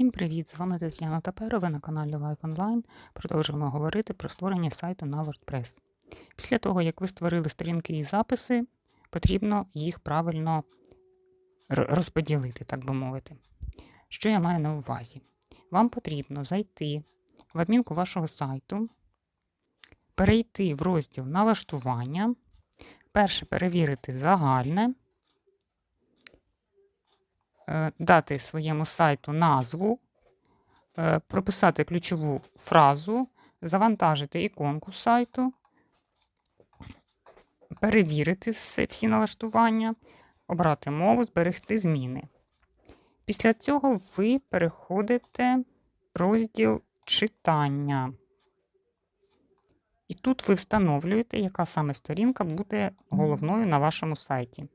Всім привіт! З вами Тетяна Таперова на каналі Life Online. Продовжуємо говорити про створення сайту на WordPress. Після того, як ви створили сторінки і записи, потрібно їх правильно розподілити, так би мовити. Що я маю на увазі? Вам потрібно зайти в адмінку вашого сайту, перейти в розділ налаштування, перше перевірити загальне, дати своєму сайту назву, е, прописати ключову фразу, завантажити іконку сайту, перевірити всі налаштування, обрати мову, зберегти зміни. Після цього ви переходите в розділ читання. І тут ви встановлюєте, яка саме сторінка буде головною на вашому сайті.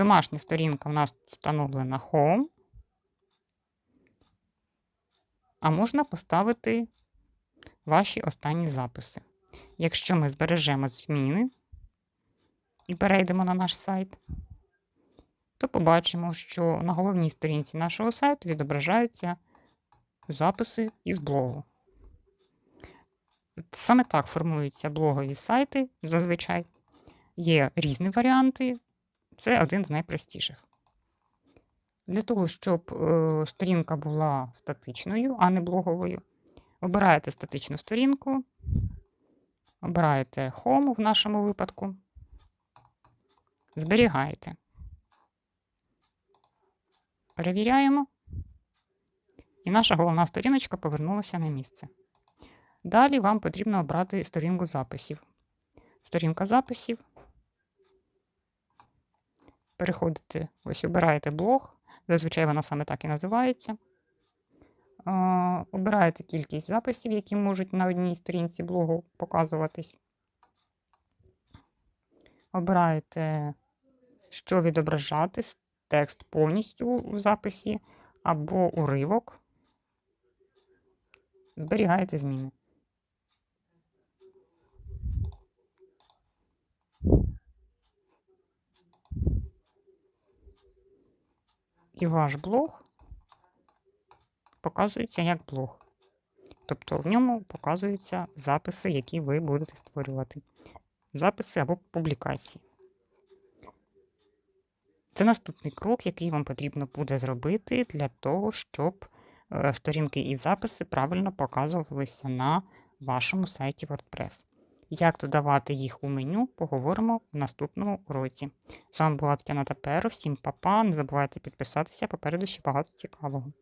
Домашня сторінка у нас встановлена Home. А можна поставити ваші останні записи. Якщо ми збережемо зміни і перейдемо на наш сайт, то побачимо, що на головній сторінці нашого сайту відображаються записи із блогу. Саме так формуються блогові сайти зазвичай. Є різні варіанти, це один з найпростіших. Для того, щоб е, сторінка була статичною, а не блоговою, обираєте статичну сторінку, обираєте Home в нашому випадку, зберігаєте. Перевіряємо. І наша головна сторіночка повернулася на місце. Далі вам потрібно обрати сторінку записів. Сторінка записів. Переходите, ось обираєте блог. Зазвичай вона саме так і називається. Обираєте кількість записів, які можуть на одній сторінці блогу показуватись. Обираєте, що відображати, текст повністю в записі або уривок. Зберігаєте зміни. І ваш блог показується як блог. Тобто в ньому показуються записи, які ви будете створювати. Записи або публікації. Це наступний крок, який вам потрібно буде зробити для того, щоб е, сторінки і записи правильно показувалися на вашому сайті WordPress. Як додавати їх у меню, поговоримо в наступному уроці. З вами була Тетяна Таперо. Всім па-па, Не забувайте підписатися, попереду ще багато цікавого.